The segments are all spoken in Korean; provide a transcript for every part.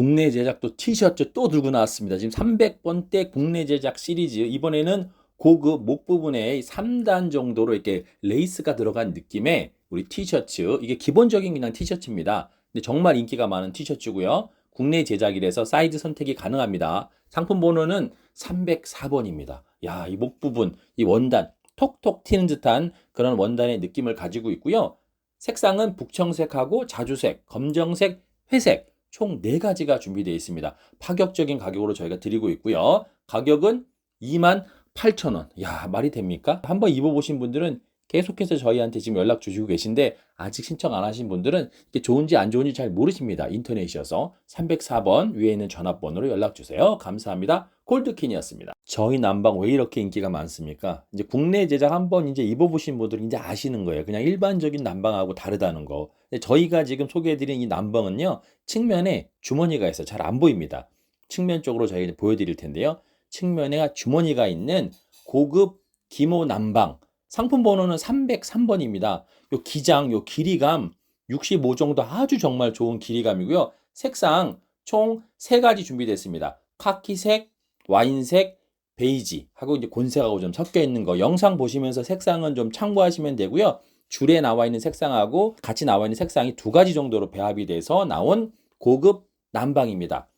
국내 제작도 티셔츠 또 들고 나왔습니다. 지금 300번대 국내 제작 시리즈 이번에는 고급 목 부분에 3단 정도로 이렇게 레이스가 들어간 느낌의 우리 티셔츠 이게 기본적인 그냥 티셔츠입니다. 근데 정말 인기가 많은 티셔츠고요. 국내 제작이라서 사이즈 선택이 가능합니다. 상품 번호는 304번입니다. 야, 이 목 부분, 이 원단 톡톡 튀는 듯한 그런 원단의 느낌을 가지고 있고요. 색상은 북청색하고 자주색, 검정색, 회색 총 4가지가 준비되어 있습니다. 파격적인 가격으로 저희가 드리고 있고요. 가격은 28,000원. 야, 말이 됩니까? 한번 입어보신 분들은 계속해서 저희한테 지금 연락 주시고 계신데 아직 신청 안 하신 분들은 이게 좋은지 안 좋은지 잘 모르십니다. 인터넷이어서 304번 위에 있는 전화번호로 연락 주세요. 감사합니다. 골드킨이었습니다. 저희 난방 왜 이렇게 인기가 많습니까? 이제 국내 제작 한번 이제 입어보신 분들은 이제 아시는 거예요. 그냥 일반적인 난방하고 다르다는 거. 저희가 지금 소개해드린 이 난방은요, 측면에 주머니가 있어 잘 안 보입니다. 측면 쪽으로 저희가 보여드릴 텐데요. 측면에 주머니가 있는 고급 기모 난방. 상품 번호는 303번입니다. 요 기장, 요 길이감 65 정도 아주 정말 좋은 길이감이고요. 색상 총 3가지 준비됐습니다. 카키색, 와인색, 베이지 하고 이제 곤색하고 좀 섞여 있는 거 영상 보시면서 색상은 좀 참고하시면 되고요. 줄에 나와 있는 색상하고 같이 나와 있는 색상이 두 가지 정도로 배합이 돼서 나온 고급 난방입니다.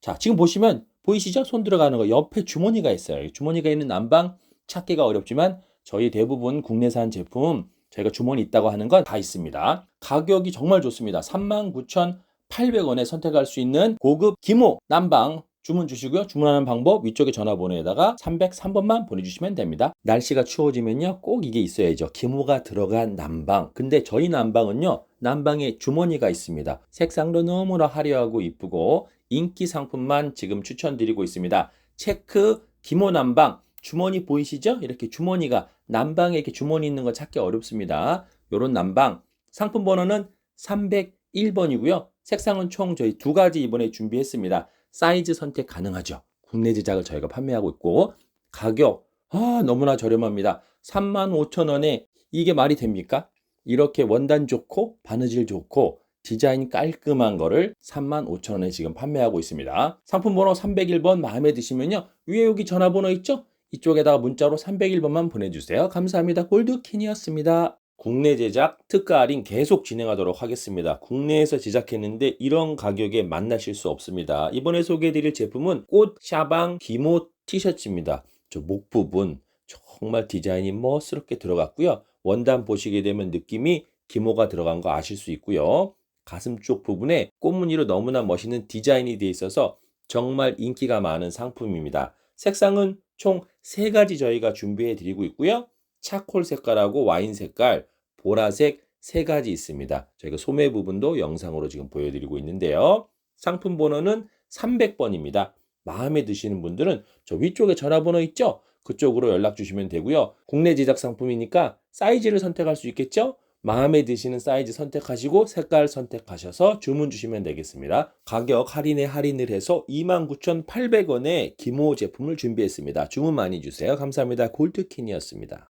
자, 지금 보시면 보이시죠? 손 들어가는 거 옆에 주머니가 있어요. 주머니가 있는 난방 찾기가 어렵지만 저희 대부분 국내산 제품 저희가 주머니 있다고 하는 건 다 있습니다. 가격이 정말 좋습니다. 39,800원에 선택할 수 있는 고급 기모 난방 주문 주시고요. 주문하는 방법 위쪽에 전화번호에다가 303번만 보내주시면 됩니다. 날씨가 추워지면요. 꼭 이게 있어야죠. 기모가 들어간 난방. 근데 저희 난방은요. 난방에 주머니가 있습니다. 색상도 너무나 화려하고 이쁘고 인기 상품만 지금 추천드리고 있습니다. 체크 기모 난방 주머니 보이시죠? 이렇게 주머니가 난방에 이렇게 주머니 있는 거 찾기 어렵습니다. 요런 난방 상품 번호는 301번이고요. 색상은 총 저희 두 가지 이번에 준비했습니다. 사이즈 선택 가능하죠. 국내 제작을 저희가 판매하고 있고 가격 아, 너무나 저렴합니다. 35,000원에 이게 말이 됩니까? 이렇게 원단 좋고 바느질 좋고 디자인 깔끔한 거를 35,000원에 지금 판매하고 있습니다. 상품 번호 301번 마음에 드시면요. 위에 여기 전화번호 있죠? 이쪽에다가 문자로 301번만 보내주세요. 감사합니다. 골드킨이었습니다. 국내 제작 특가 할인 계속 진행하도록 하겠습니다. 국내에서 제작했는데 이런 가격에 만나실 수 없습니다. 이번에 소개해드릴 제품은 꽃 샤방 기모 티셔츠입니다. 저 목 부분 정말 디자인이 멋스럽게 들어갔고요. 원단 보시게 되면 느낌이 기모가 들어간 거 아실 수 있고요. 가슴 쪽 부분에 꽃무늬로 너무나 멋있는 디자인이 되어 있어서 정말 인기가 많은 상품입니다. 색상은 총 3가지 저희가 준비해 드리고 있고요. 차콜 색깔하고 와인 색깔, 보라색 세 가지 있습니다. 저희가 소매 부분도 영상으로 지금 보여드리고 있는데요. 상품 번호는 300번입니다. 마음에 드시는 분들은 저 위쪽에 전화번호 있죠? 그쪽으로 연락 주시면 되고요. 국내 제작 상품이니까 사이즈를 선택할 수 있겠죠? 마음에 드시는 사이즈 선택하시고 색깔 선택하셔서 주문 주시면 되겠습니다. 가격 할인에 할인을 해서 29,800원에 기모 제품을 준비했습니다. 주문 많이 주세요. 감사합니다. 골드킨이었습니다.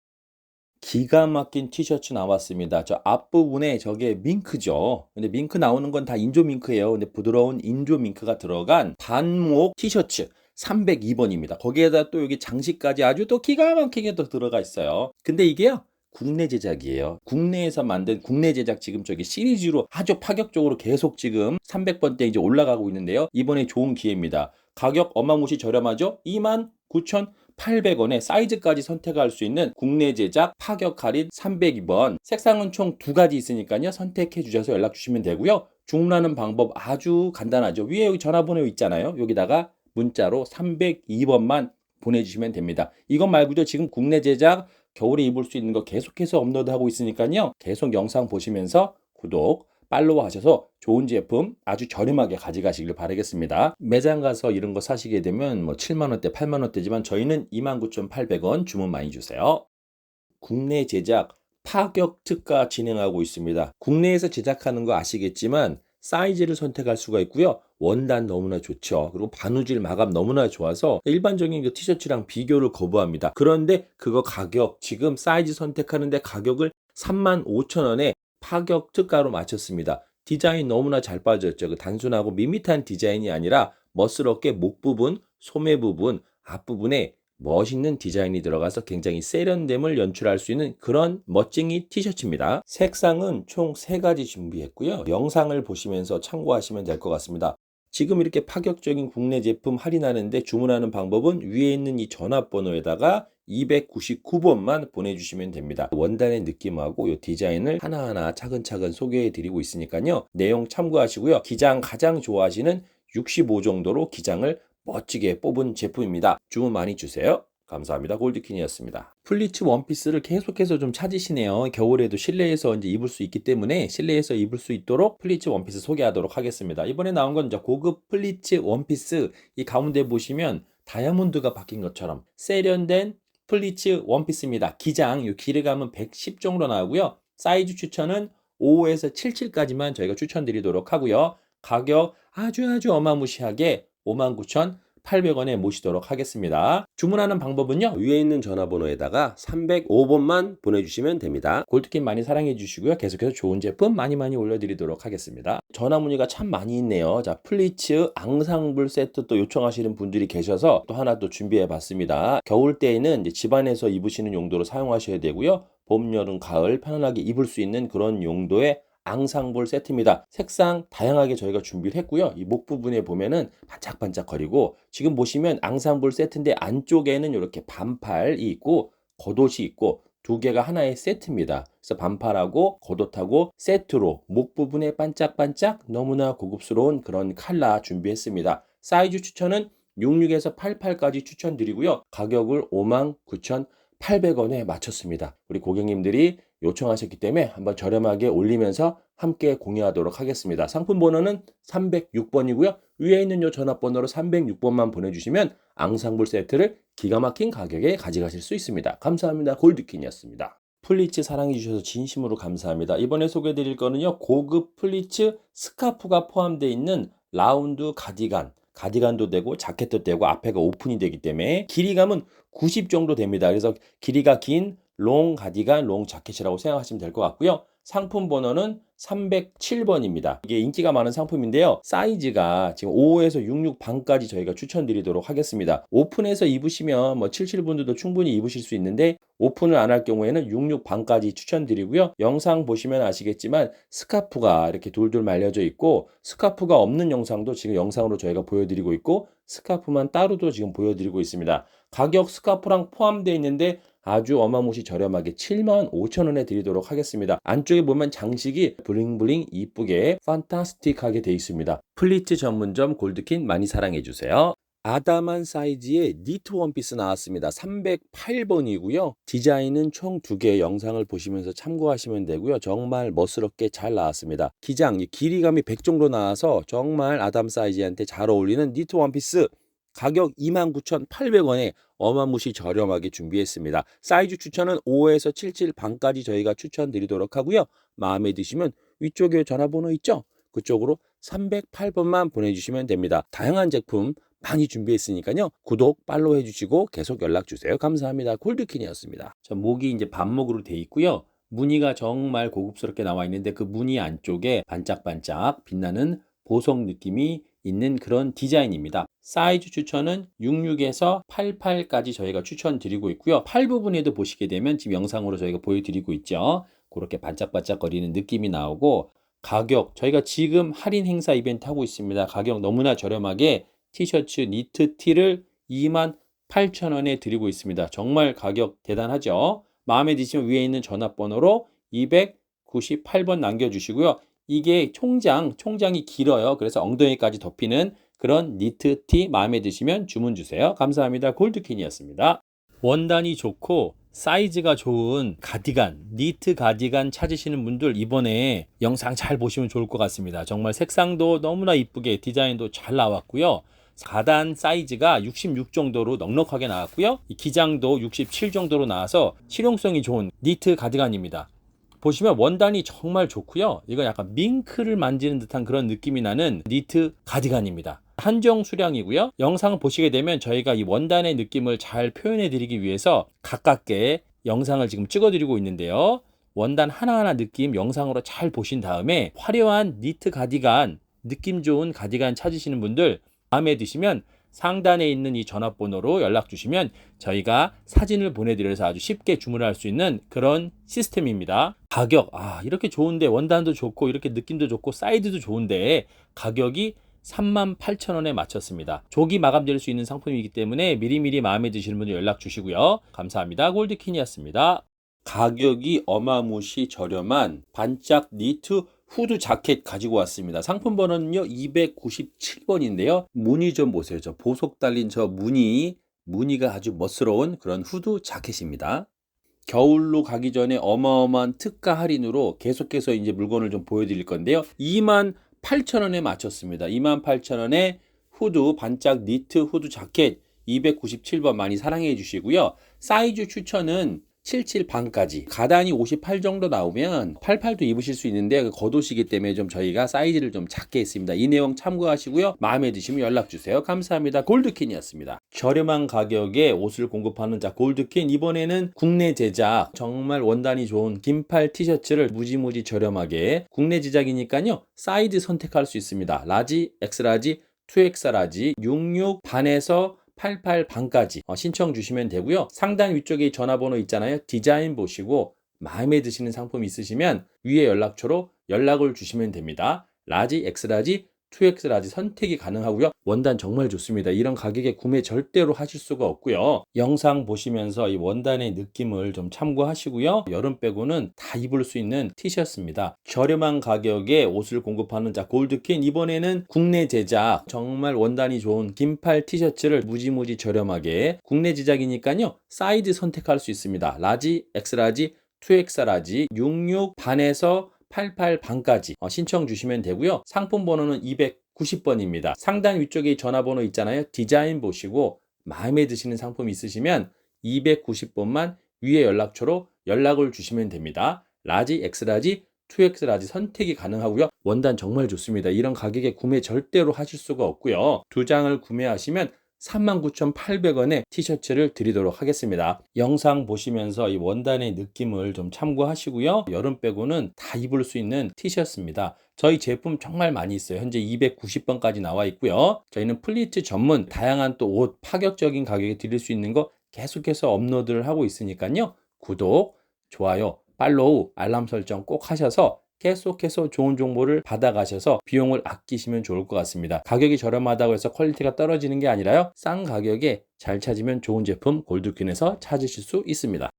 기가 막힌 티셔츠 나왔습니다. 저 앞부분에 저게 밍크죠. 근데 밍크 나오는 건 다 인조 밍크예요. 근데 부드러운 인조 밍크가 들어간 단목 티셔츠 302번입니다. 거기에다 또 여기 장식까지 아주 또 기가 막히게 또 들어가 있어요. 근데 이게요. 국내 제작이에요. 국내에서 만든 국내 제작 지금 저기 시리즈로 아주 파격적으로 계속 지금 300번대 이제 올라가고 있는데요. 이번에 좋은 기회입니다. 가격 어마무시 저렴하죠? 29,800원에 사이즈까지 선택할 수 있는 국내 제작 파격 할인 302번. 색상은 총 두 가지 있으니까요. 선택해 주셔서 연락 주시면 되고요. 주문하는 방법 아주 간단하죠. 위에 여기 전화번호 있잖아요. 여기다가 문자로 302번만 보내주시면 됩니다. 이것 말고도 지금 국내 제작 겨울에 입을 수 있는 거 계속해서 업로드하고 있으니까요. 계속 영상 보시면서 구독, 팔로우 하셔서 좋은 제품 아주 저렴하게 가져가시길 바라겠습니다. 매장 가서 이런 거 사시게 되면 뭐 7만원대, 8만원대지만 저희는 29,800원 주문 많이 주세요. 국내 제작 파격 특가 진행하고 있습니다. 국내에서 제작하는 거 아시겠지만 사이즈를 선택할 수가 있고요. 원단 너무나 좋죠. 그리고 바느질 마감 너무나 좋아서 일반적인 그 티셔츠랑 비교를 거부합니다. 그런데 그거 가격 지금 사이즈 선택하는데 가격을 35,000원에 파격 특가로 맞췄습니다. 디자인 너무나 잘 빠졌죠. 그 단순하고 밋밋한 디자인이 아니라 멋스럽게 목 부분, 소매 부분, 앞부분에 멋있는 디자인이 들어가서 굉장히 세련됨을 연출할 수 있는 그런 멋쟁이 티셔츠입니다. 색상은 총 3가지 준비했고요. 영상을 보시면서 참고하시면 될 것 같습니다. 지금 이렇게 파격적인 국내 제품 할인하는데 주문하는 방법은 위에 있는 이 전화번호에다가 299번만 보내주시면 됩니다. 원단의 느낌하고 이 디자인을 하나하나 차근차근 소개해 드리고 있으니까요. 내용 참고하시고요. 기장 가장 좋아하시는 65 정도로 기장을 멋지게 뽑은 제품입니다. 주문 많이 주세요. 감사합니다. 골드킨이었습니다. 플리츠 원피스를 계속해서 좀 찾으시네요. 겨울에도 실내에서 이제 입을 수 있기 때문에 실내에서 입을 수 있도록 플리츠 원피스 소개하도록 하겠습니다. 이번에 나온 건 이제 고급 플리츠 원피스 이 가운데 보시면 다이아몬드가 바뀐 것처럼 세련된 플리츠 원피스입니다. 기장 이 길이감은 110 정도 나오고요. 사이즈 추천은 5에서 77까지만 저희가 추천드리도록 하고요. 가격 아주 아주 어마무시하게 59,800원에 모시도록 하겠습니다. 주문하는 방법은요. 위에 있는 전화번호에다가 305번만 보내주시면 됩니다. 골드킨 많이 사랑해 주시고요. 계속해서 좋은 제품 많이 많이 올려드리도록 하겠습니다. 전화 문의가 참 많이 있네요. 자, 플리츠 앙상블 세트 또 요청하시는 분들이 계셔서 또 하나 또 준비해 봤습니다. 겨울 때에는 집안에서 입으시는 용도로 사용하셔야 되고요. 봄, 여름, 가을 편안하게 입을 수 있는 그런 용도의 앙상볼 세트입니다. 색상 다양하게 저희가 준비를 했고요. 이 목 부분에 보면은 반짝반짝거리고 지금 보시면 앙상볼 세트인데 안쪽에는 이렇게 반팔이 있고 겉옷이 있고 두 개가 하나의 세트입니다. 그래서 반팔하고 겉옷하고 세트로 목 부분에 반짝반짝 너무나 고급스러운 그런 칼라 준비했습니다. 사이즈 추천은 66에서 88까지 추천드리고요. 가격을 59,800원에 맞췄습니다. 우리 고객님들이 요청하셨기 때문에 한번 저렴하게 올리면서 함께 공유하도록 하겠습니다. 상품 번호는 306번이고요. 위에 있는 요 전화번호로 306번만 보내주시면 앙상블 세트를 기가 막힌 가격에 가져가실 수 있습니다. 감사합니다. 골드킨이었습니다. 플리츠 사랑해 주셔서 진심으로 감사합니다. 이번에 소개해 드릴 거는요. 고급 플리츠 스카프가 포함되어 있는 라운드 가디건 가디건도 되고 자켓도 되고 앞에가 오픈이 되기 때문에 길이감은 90 정도 됩니다. 그래서 길이가 긴 롱 가디건, 롱 자켓이라고 생각하시면 될 것 같고요. 상품 번호는 307번입니다. 이게 인기가 많은 상품인데요. 사이즈가 지금 5에서 66 반까지 저희가 추천드리도록 하겠습니다. 오픈해서 입으시면 뭐 77분들도 충분히 입으실 수 있는데 오픈을 안 할 경우에는 66 반까지 추천드리고요. 영상 보시면 아시겠지만 스카프가 이렇게 돌돌 말려져 있고 스카프가 없는 영상도 지금 영상으로 저희가 보여드리고 있고 스카프만 따로도 지금 보여드리고 있습니다. 가격 스카프랑 포함되어 있는데 아주 어마무시 저렴하게 7만 5천 원에 드리도록 하겠습니다. 안쪽에 보면 장식이 블링블링 이쁘게 판타스틱하게 되어 있습니다. 플리츠 전문점 골드킨 많이 사랑해 주세요. 아담한 사이즈의 니트 원피스 나왔습니다. 308번이고요. 디자인은 총 두 개의 영상을 보시면서 참고하시면 되고요. 정말 멋스럽게 잘 나왔습니다. 기장, 길이감이 100 정도 나와서 정말 아담 사이즈한테 잘 어울리는 니트 원피스 가격 29,800원에 어마무시 저렴하게 준비했습니다. 사이즈 추천은 5에서 77 반까지 저희가 추천드리도록 하고요. 마음에 드시면 위쪽에 전화번호 있죠? 그쪽으로 308번만 보내주시면 됩니다. 다양한 제품 많이 준비했으니까요. 구독, 팔로우 해주시고 계속 연락 주세요. 감사합니다. 골드킨이었습니다. 자, 목이 이제 반목으로 돼 있고요. 무늬가 정말 고급스럽게 나와 있는데 그 무늬 안쪽에 반짝반짝 빛나는 보석 느낌이 있는 그런 디자인입니다. 사이즈 추천은 66에서 88까지 저희가 추천드리고 있고요. 팔 부분에도 보시게 되면 지금 영상으로 저희가 보여드리고 있죠. 그렇게 반짝반짝거리는 느낌이 나오고 가격 저희가 지금 할인 행사 이벤트 하고 있습니다. 가격 너무나 저렴하게 티셔츠 니트 티를 2만 8천원에 드리고 있습니다. 정말 가격 대단하죠. 마음에 드시면 위에 있는 전화번호로 298번 남겨주시고요. 이게 총장, 총장이 길어요. 그래서 엉덩이까지 덮이는 그런 니트 티 마음에 드시면 주문 주세요. 감사합니다. 골드킨이었습니다. 원단이 좋고 사이즈가 좋은 가디건, 니트 가디건 찾으시는 분들 이번에 영상 잘 보시면 좋을 것 같습니다. 정말 색상도 너무나 이쁘게 디자인도 잘 나왔고요. 가단 사이즈가 66 정도로 넉넉하게 나왔고요. 기장도 67 정도로 나와서 실용성이 좋은 니트 가디건입니다. 보시면 원단이 정말 좋고요. 이건 약간 밍크를 만지는 듯한 그런 느낌이 나는 니트 가디건입니다. 한정 수량이고요. 영상을 보시게 되면 저희가 이 원단의 느낌을 잘 표현해 드리기 위해서 가깝게 영상을 지금 찍어 드리고 있는데요. 원단 하나하나 느낌 영상으로 잘 보신 다음에 화려한 니트 가디건, 느낌 좋은 가디건 찾으시는 분들 마음에 드시면 상단에 있는 이 전화번호로 연락 주시면 저희가 사진을 보내드려서 아주 쉽게 주문할 수 있는 그런 시스템입니다. 가격, 아, 이렇게 좋은데 원단도 좋고 이렇게 느낌도 좋고 사이즈도 좋은데 가격이 38,000원에 맞췄습니다. 조기 마감될 수 있는 상품이기 때문에 미리미리 마음에 드시는 분들 연락 주시고요. 감사합니다. 골드킨이었습니다. 가격이 어마무시 저렴한 반짝 니트 후드 자켓 가지고 왔습니다. 상품 번호는요 297번인데요. 무늬 좀 보세요. 저 보석 달린 저 무늬, 무늬가 아주 멋스러운 그런 후드 자켓입니다. 겨울로 가기 전에 어마어마한 특가 할인으로 계속해서 이제 물건을 좀 보여드릴 건데요. 2만 8천 원에 맞췄습니다. 2만 8천 원에 후드 반짝 니트 후드 자켓 297번 많이 사랑해 주시고요. 사이즈 추천은 77 반까지 가단이 58 정도 나오면 88도 입으실 수 있는데 그 겉옷이기 때문에 좀 저희가 사이즈를 좀 작게 했습니다. 이 내용 참고하시고요. 마음에 드시면 연락 주세요. 감사합니다. 골드킨이었습니다. 저렴한 가격에 옷을 공급하는 자 골드킨 이번에는 국내 제작 정말 원단이 좋은 긴팔 티셔츠를 무지무지 저렴하게 국내 제작이니까요. 사이즈 선택할 수 있습니다. 라지, 엑스라지, 2X라지 66 반에서 88 반까지 어, 신청 주시면 되고요. 상단 위쪽에 전화번호 있잖아요. 디자인 보시고 마음에 드시는 상품 있으시면 위에 연락처로 연락을 주시면 됩니다. 라지, 엑스라지, 2X라지 선택이 가능하고요. 원단 정말 좋습니다. 이런 가격에 구매 절대로 하실 수가 없고요. 영상 보시면서 이 원단의 느낌을 좀 참고하시고요. 여름 빼고는 다 입을 수 있는 티셔츠입니다. 저렴한 가격에 옷을 공급하는 자 골드킨 이번에는 국내 제작 정말 원단이 좋은 긴팔 티셔츠를 무지무지 저렴하게 국내 제작이니까요. 사이즈 선택할 수 있습니다. 라지, 엑스라지, 2X라지 66 반에서 88 반까지 어, 신청 주시면 되고요. 상품 번호는 290번입니다. 상단 위쪽에 전화번호 있잖아요. 디자인 보시고 마음에 드시는 상품 있으시면 290번만 위에 연락처로 연락을 주시면 됩니다. 라지, 엑스라지, 2X라지 선택이 가능하고요. 원단 정말 좋습니다. 이런 가격에 구매 절대로 하실 수가 없고요. 두 장을 구매하시면 39,800원에 티셔츠를 드리도록 하겠습니다. 영상 보시면서 이 원단의 느낌을 좀 참고하시고요. 여름 빼고는 다 입을 수 있는 티셔츠입니다. 저희 제품 정말 많이 있어요. 현재 290번까지 나와 있고요. 저희는 플리트 전문 다양한 또 옷 파격적인 가격에 드릴 수 있는 거 계속해서 업로드를 하고 있으니까요. 구독, 좋아요, 팔로우, 알람 설정 꼭 하셔서 계속해서 좋은 정보를 받아가셔서 비용을 아끼시면 좋을 것 같습니다. 가격이 저렴하다고 해서 퀄리티가 떨어지는 게 아니라요. 싼 가격에 잘 찾으면 좋은 제품 골드퀸에서 찾으실 수 있습니다.